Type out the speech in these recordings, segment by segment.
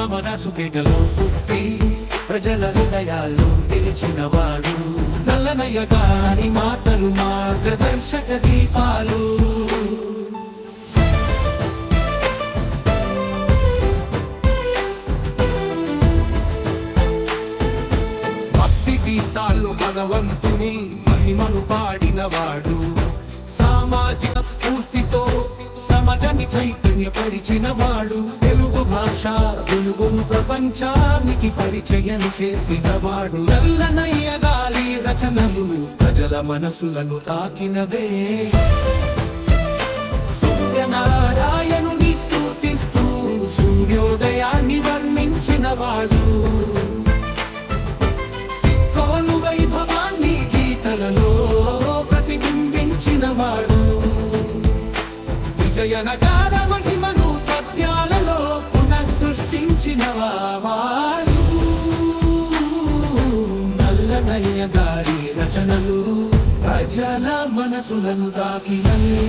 మా మనసు పేటలో పుట్టి ప్రజల హృదయాల్లో నిలిచినవాడు. నల్లనయ్య గారి మాటలు మార్గదర్శక దీపాలు. భక్తి గీతాల్లో భగవంతుని మహిమను పాడినవాడు. సామాజిక స్ఫూర్తితో సమాజాన్ని చైతన్యపరిచిన తెలుగు భాష ప్రపంచానికి పరిచయం చేసిన వాడు. నల్లనయ్య గాలి రచనలు ప్రజల మనసులను తాకినవే. సూర్యనారాయణుని స్థూతిస్తూ సూర్యోదయాన్ని వర్ణించిన వాడు. సిక్కోలు వైభవాన్ని గీతలలో ప్రతిబింబించిన వాడు. విజయనగర ప్రజల మనసులను తాకినవే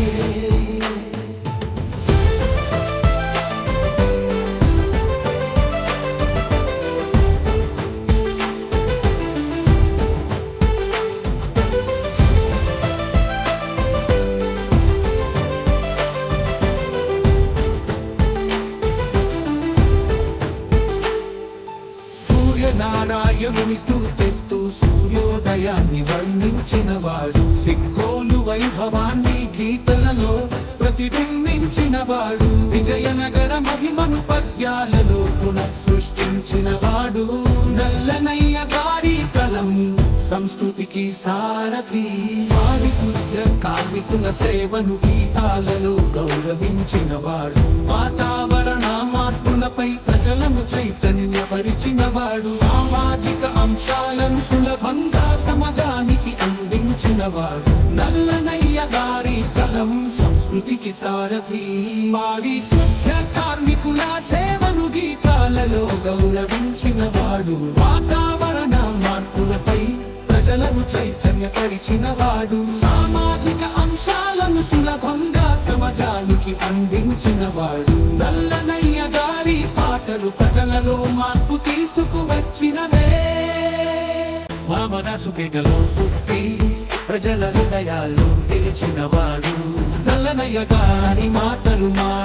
సూర్యనారాయణుని స్తుతిస్తూ సూర్యోదయాన్ని వర్ణించిన వాడు సిక్కోలు వైభవాన్ని గీతలలో ప్రతిబింబించిన వాడు విజయనగర మహిమను పద్యాలలో పునః సృష్టించిన వాడు. నల్లనయ్య గారి కలం సంస్కృతికి సారథి. పారిశుద్ధ్య కార్మికుల సేవను గీతాలలో గౌరవించిన వాడు వాతావరణ మార్పులపై అందించిన వాడు నల్లనయ్య గారి కలం సంస్కృతికి సారథి పారిశుద్ధ్య కార్మికుల సేవను గీతాలలో గౌరవించిన వాడు. వాతావరణ మార్పులపై ప్రజలను చైతన్యపరిచిన వాడు. సామాజిక అంశాలను సులభంగా సమాజానికి అందించిన వాడు. నల్లనయ్య గారి పాటలు ప్రజలలో మార్పు తీసుకువచ్చినవే. మా మనసు పుట్టి ప్రజల హృదయాల్లో నిలిచినవాడు. నల్లనయ్య గారి మాటలు మా